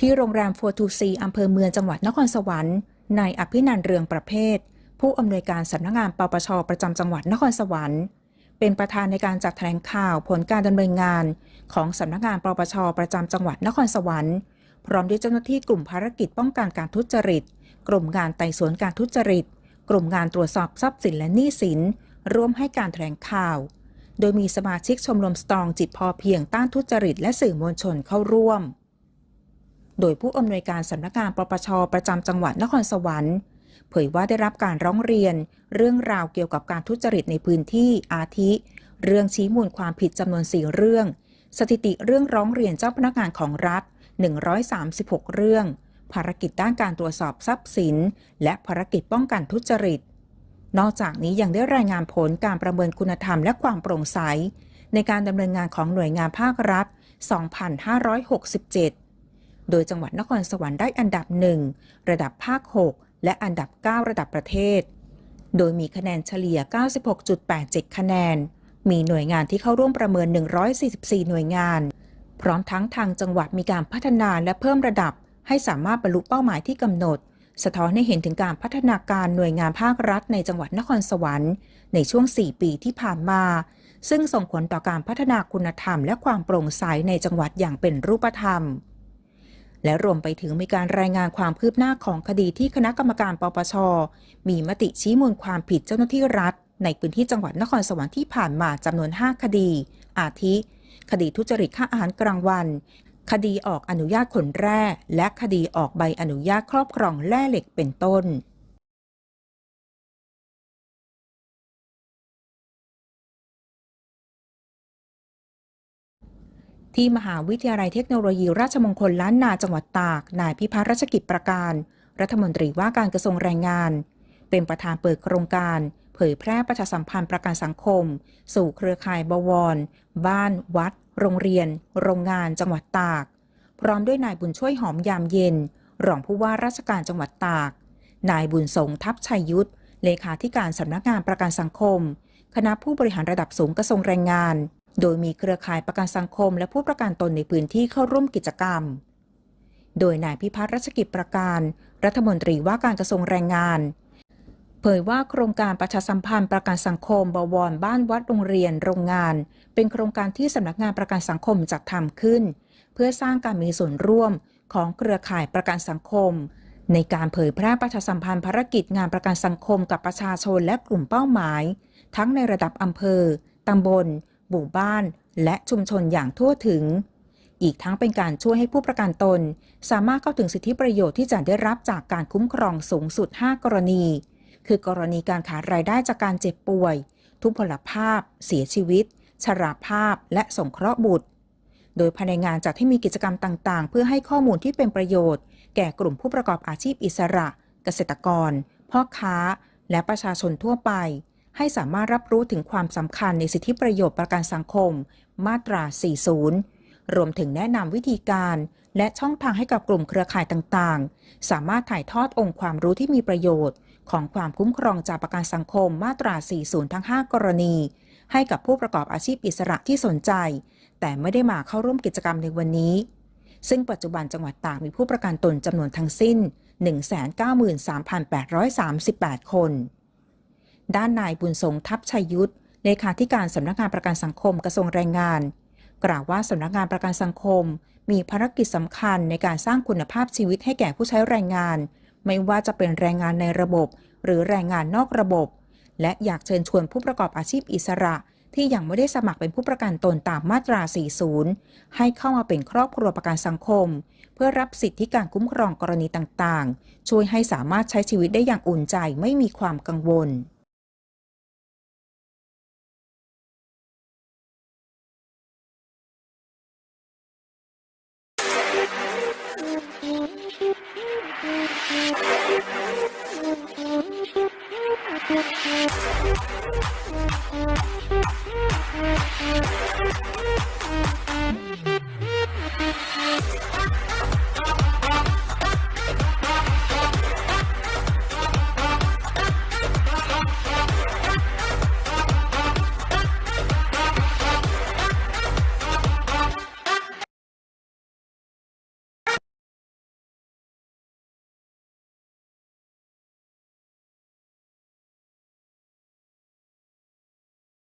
ที่โรงแรมฟัวทูซีอำเภอเมืองจังหวัดนครสวรรค์นายอภินันเรืองประเภท ผู้อำนวยการสำนักงานปปชประจำจังหวัดนครสวรรค์ เป็นประธานในการจัดแถลงข่าวผลการดำเนินงาน ของสำนักงานปปชประจำจังหวัดนครสวรรค์พร้อมด้วยเจ้าหน้าที่กลุ่มภารกิจป้องกันการทุจริต กลุ่มงานไต่สวนการทุจริต กลุ่มงานตรวจสอบทรัพย์สินและหนี้สิน ร่วมให้การแถลงข่าว โดยมีสมาชิกชมรมสตรองจิตพอเพียงต้านทุจริตและสื่อมวลชนเข้าร่วม โดยผู้อำนวยการสำนักงานปปชประจำจังหวัดนครสวรรค์ เผยว่าได้รับการร้องเรียน เรื่องราวเกี่ยวกับการทุจริตในพื้นที่อาทิ เรื่องชี้มูลความผิดจำนวน 4 เรื่อง สถิติเรื่องร้องเรียนเจ้าพนักงานของรัฐ 136 เรื่อง ภารกิจด้านการตรวจสอบทรัพย์สิน และภารกิจป้องกันทุจริต นอกจากนี้ยังได้รายงานผลการประเมินคุณธรรมและความโปร่งใส ในการดำเนินงานของหน่วยงานภาครัฐ 2567 โดยจังหวัดนครสวรรค์ได้อันดับ 1 ระดับภาค 6 และอันดับ 9 ระดับประเทศ โดยมีคะแนนเฉลี่ย 96.87 คะแนน มีหน่วยงานที่เข้าร่วมประเมิน 144 หน่วยงาน พร้อมทั้งทางจังหวัดมีการพัฒนาและเพิ่มระดับ ให้สามารถบรรลุเป้าหมายที่กำหนด สะท้อนให้เห็นถึงการพัฒนาการหน่วยงานภาครัฐในจังหวัดนครสวรรค์ ในช่วง 4 ปีที่ผ่านมาซึ่งส่งผลต่อการพัฒนาคุณธรรมและความโปร่งใสในจังหวัดอย่างเป็นรูปธรรม และรวมไปถึงมีการรายงานความคืบหน้าของคดีที่คณะกรรมการปปช มีมติชี้มูลความผิดเจ้าหน้าที่รัฐ ในพื้นที่จังหวัดนครสวรรค์ที่ผ่านมาจำนวน 5 คดี อาทิ คดีทุจริตค่าอาหารกลางวัน คดีออกอนุญาตขนแร่ และคดีออกใบอนุญาตครอบครองแร่เหล็กเป็นต้น ที่มหาวิทยาลัยเทคโนโลยีราชมงคลล้านนาจังหวัดตาก นายพิพัฒน์รัชกิจประการ รัฐมนตรีว่าการกระทรวงแรงงาน เป็นประธานเปิดโครงการ เผยแพร่ประชาสัมพันธ์ประกันสังคม สู่เครือข่ายบวร บ้าน วัด โรงเรียน โรงงาน จังหวัดตาก พร้อมด้วยนายบุญช่วยหอมยามเย็น รองผู้ว่าราชการจังหวัดตาก นายบุญสงทัพชัยยุทธเลขาธิการสำนักงานประกันสังคม คณะผู้บริหารระดับสูงกระทรวงแรงงาน โดยมีเครือข่ายประกันสังคมและผู้ประกันตนในพื้นที่เข้าร่วมกิจกรรม โดยนายพิพัฒน์รัชกิจประการ รัฐมนตรีว่าการกระทรวงแรงงาน เผยว่าโครงการประชาสัมพันธ์ประกันสังคมบวรบ้านวัดโรงเรียน โรงงาน เป็นโครงการที่สำนักงานประกันสังคมจัดทำขึ้น เพื่อสร้างการมีส่วนร่วมของเครือข่ายประกันสังคม ในการเผยแพร่ประชาสัมพันธ์ภารกิจงานประกันสังคมกับประชาชนและกลุ่มเป้าหมาย ทั้งในระดับอำเภอ ตำบล หมู่บ้าน และชุมชนอย่างทั่วถึง อีกทั้งเป็นการช่วยให้ผู้ประกันตน สามารถเข้าถึงสิทธิประโยชน์ที่จะได้รับจากการคุ้มครองสูงสุด 5 กรณี คือกรณีการขาดรายได้จากการเจ็บป่วย ทุพพลภาพ เสียชีวิต ชราภาพ และสงเคราะห์บุตร โดยภายในงานจัดให้มีกิจกรรมต่างๆ เพื่อให้ข้อมูลที่เป็นประโยชน์ แก่กลุ่มผู้ประกอบอาชีพอิสระ เกษตรกร พ่อค้า และประชาชนทั่วไป ให้สามารถรับรู้ถึงความสำคัญในสิทธิประโยชน์ประกันสังคม มาตรา 40 รวมถึงแนะนำวิธีการและช่องทางให้กับกลุ่มเครือข่ายต่างๆ สามารถถ่ายทอดองค์ความรู้ที่มีประโยชน์ ของความคุ้มครองจากประกันสังคมมาตรา 40 ทั้ง 5 กรณี ให้กับผู้ประกอบอาชีพอิสระที่สนใจ แต่ไม่ได้มาเข้าร่วมกิจกรรมในวันนี้ ซึ่งปัจจุบันจังหวัดตากมีผู้ประกันตนจำนวนทั้งสิ้น 193,838 คน ด้านนายบุญสงทัพชัยยุทธเลขาธิการสำนักงานประกันสังคมกระทรวงแรงงาน กล่าวว่าสำนักงานประกันสังคม มีภารกิจสำคัญในการสร้างคุณภาพชีวิตให้แก่ผู้ใช้แรงงาน ไม่ว่าจะเป็นแรงงานในระบบ หรือแรงงานนอกระบบ และอยากเชิญชวนผู้ประกอบอาชีพอิสระ ที่ยังไม่ได้สมัครเป็นผู้ประกันตนตามมาตรา 40 ให้เข้ามาเป็นครอบครัวประกันสังคม เพื่อรับสิทธิการคุ้มครองกรณีต่างๆ ช่วยให้สามารถใช้ชีวิตได้อย่างอุ่นใจไม่มีความกังวล Thank you.